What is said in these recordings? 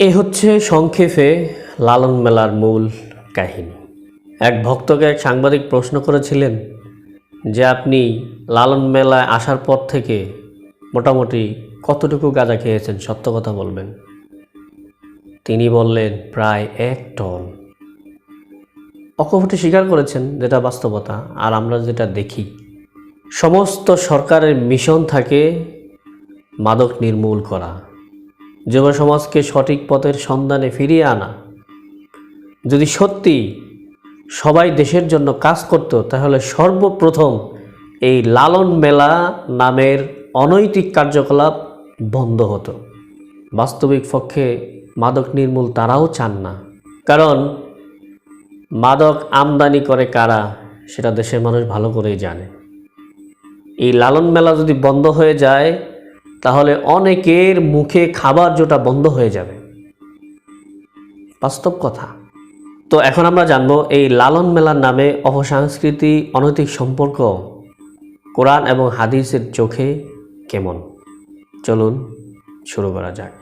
এ হচ্ছে সংক্ষেপে লালন মেলার মূল কাহিনী। এক ভক্তকে এক সাংবাদিক প্রশ্ন করেছিলেন যে, আপনি লালন মেলায় আসার পর থেকে মোটামুটি কতটুকু গাঁজা খেয়েছেন? সত্য কথা বলবেন। তিনি বললেন, প্রায় এক টন। অকপটে স্বীকার করেছেন যেটা বাস্তবতা, আর আমরা যেটা দেখি, সমস্ত সরকারের মিশন থাকে মাদক নির্মূল করা। যুব সমাজকে সঠিক পথের সন্ধানে ফিরিয়ে আনা। যদি সত্যি সবাই দেশের জন্য কাজ করত, তাহলে সর্বপ্রথম এই লালন মেলা নামের অনৈতিক কার্যকলাপ বন্ধ হতো। বাস্তবিক পক্ষে মাদক নির্মূল তারাও চান না। কারণ মাদক আমদানি করে কারা, সেটা দেশের মানুষ ভালো করেই জানে। এই লালন মেলা যদি বন্ধ হয়ে যায় তাহলে অনেকের মুখে খাবার জোটা বন্ধ হয়ে যাবে। বাস্তব কথা। তো এখন আমরা জানব এই লালন মেলার নামে অপসংস্কৃতি অনৈতিক সম্পর্ক কোরআন এবং হাদিসের চোখে কেমন? চলুন শুরু করা যাক।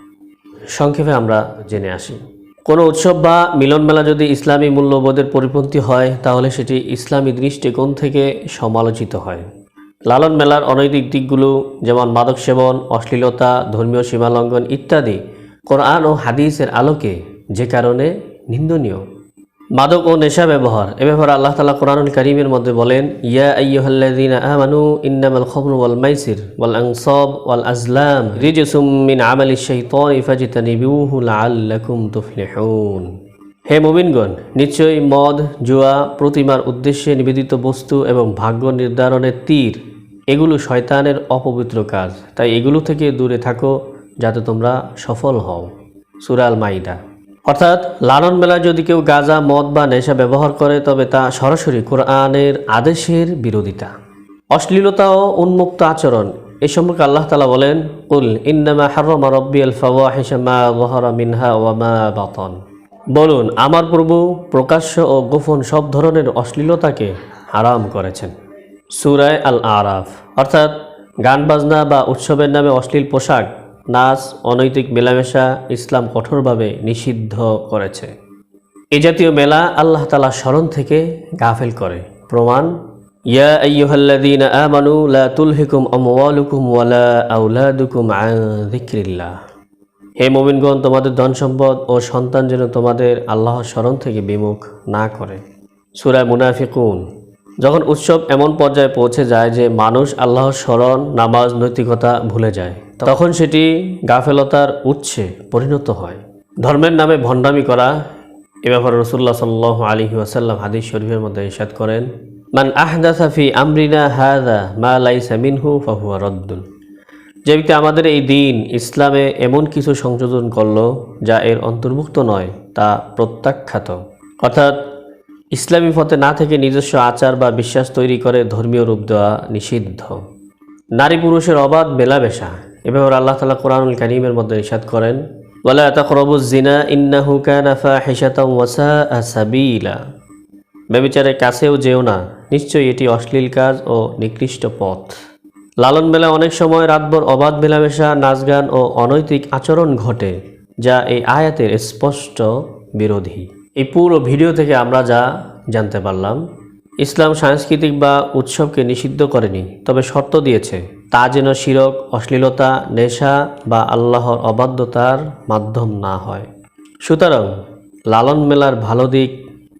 সংক্ষেপে আমরা জেনে আসি। কোনো উৎসব বা মিলন মেলা যদি ইসলামী মূল্যবোধের পরিপন্থী হয়, তাহলে সেটি ইসলামী দৃষ্টিকোণ থেকে সমালোচিত হয়। লালন মেলার অনৈতিক দিকগুলো যেমন মাদক সেবন, অশ্লীলতা, ধর্মীয় সীমালঙ্ঘন ইত্যাদি কোরআন ও হাদিসের আলোকে যে কারণে নিন্দনীয়। মাদক ও নেশা ব্যবহার, এ ব্যাপারে আল্লাহ তালা কোরআনুল করিমের মধ্যে বলেন, ইয়া আইয়ুহাল্লাযীনা আমানু ইন্নামাল খামরু ওয়াল মাইসির ওয়াল আনসাব ওয়াল আজলাম রিজসুম মিন আমালিশ শাইতানি ফাজতানিবুহু লাআল্লাকুম তুফলিহুন। হে মুমিনগণ, নিশ্চয়ই মদ, জুয়া, প্রতিমার উদ্দেশ্যে নিবেদিত বস্তু এবং ভাগ্য নির্ধারণের তীর এগুলো শয়তানের অপবিত্র কাজ। তাই এগুলো থেকে দূরে থাকো যাতে তোমরা সফল হও। সুরাল মাইদা অর্থাৎ, লালন মেলায় যদি কেউ গাঁজা, মদ বা নেশা ব্যবহার করে, তবে তা সরাসরি কোরআনের আদেশের বিরোধিতা। অশ্লীলতা ও উন্মুক্ত আচরণ, এ সম্পর্কে আল্লাহ তালা বলেন, কুল ইন্নামা হারমা রব্বি আল ফাওয়াহিশা মা যহারা মিনহা ওয়া মা বাতন। বলুন, আমার প্রভু প্রকাশ্য ও গোপন সব ধরনের অশ্লীলতাকে হারাম করেছেন। সুরায় আল আরাফ অর্থাৎ গান বাজনা বা উৎসবের নামে অশ্লীল পোশাক, নাচ, অনৈতিক মেলামেশা ইসলাম কঠোরভাবে নিষিদ্ধ করেছে। এ জাতীয় মেলা আল্লাহ তালা স্মরণ থেকে গাফেল করে। প্রমাণ, ইয়া ওয়ালা হে মোমিনগণ, তোমাদের ধন সম্পদ ও সন্তান যেন তোমাদের আল্লাহর স্মরণ থেকে বিমুখ না করে। সুরায় মুনাফিকুন। যখন উৎসব এমন পর্যায়ে পৌঁছে যায় যে মানুষ আল্লাহর স্মরণ, নামাজ, নৈতিকতা ভুলে যায়, তখন সেটি গাফেলতার উৎসে পরিণত হয়। ধর্মের নামে ভণ্ডামি করা, এ ব্যাপারে রসুল্লাহ সাল্লাহ আলী ওয়াসাল্লাম হাদিস শরীফের মধ্যে ইরশাদ করেন, মান আহদাসা ফি আমরিনা হাদা মা লাইসা মিনহু ফাহুয়া রদ্দুন। যে ব্যক্তি আমাদের এই দিন ইসলামে এমন কিছু সংযোজন করল যা এর অন্তর্ভুক্ত নয়, তা প্রত্যাখ্যাত। অর্থাৎ ইসলামী পথে না থেকে নিজস্ব আচার বা বিশ্বাস তৈরি করে ধর্মীয় রূপ দেওয়া নিষিদ্ধ। নারী পুরুষের অবাধ মেলামেশা। এ ব্যাপারে আল্লাহ তালা কোরআনুল কারিমের মধ্যে ইসাদ করেন, ওয়ালা ওয়াসা ব্যবিচারের কাছেও যেও না, নিশ্চয়ই এটি অশ্লীল কাজ ও নিকৃষ্ট পথ। লালন মেলা অনেক সময় রাতভর অবাধ মেলামেশা নাচ গান ও অনৈতিক আচরণ ঘটে, যা এই আয়াতের স্পষ্ট বিরোধী। এই পুরো ভিডিও থেকে আমরা যা জানতে পারলাম, ইসলাম সাংস্কৃতিক বা উৎসবকে নিষিদ্ধ করেনি, তবে শর্ত দিয়েছে, তা যেন শিরক, অশ্লীলতা, নেশা বা আল্লাহর অবাধ্যতার মাধ্যম না হয়। সুতরাং, লালন মেলার ভালো দিক,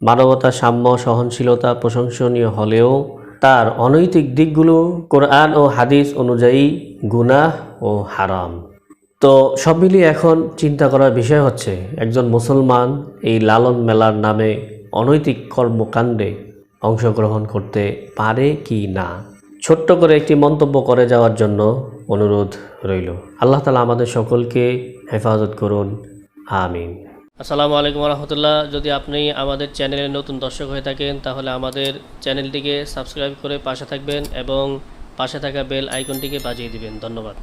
মানবতা সাম্য, সহনশীলতা প্রশংসনীয় হলেও তার অনৈতিক দিকগুলো কোরআন ও হাদিস অনুযায়ী গুনাহ ও হারাম। তো সব মিলিয়ে এখন চিন্তা করার বিষয় হচ্ছে, একজন মুসলমান এই লালন মেলার নামে অনৈতিক কর্মকাণ্ডে অংশগ্রহণ করতে পারে কি না? ছোট্ট করে একটি মন্তব্য করে যাওয়ার জন্য অনুরোধ রইল। আল্লাহ তালা আমাদের সকলকে হেফাজত করুন। আমিন। আসসালামু আলাইকুম রহমতুল্লাহ। যদি আপনি আমাদের চ্যানেলে নতুন দর্শক হয়ে থাকেন, তাহলে আমাদের চ্যানেলটিকে সাবস্ক্রাইব করে পাশে থাকবেন এবং পাশে থাকা বেল আইকনটিকে বাজিয়ে দিবেন। ধন্যবাদ।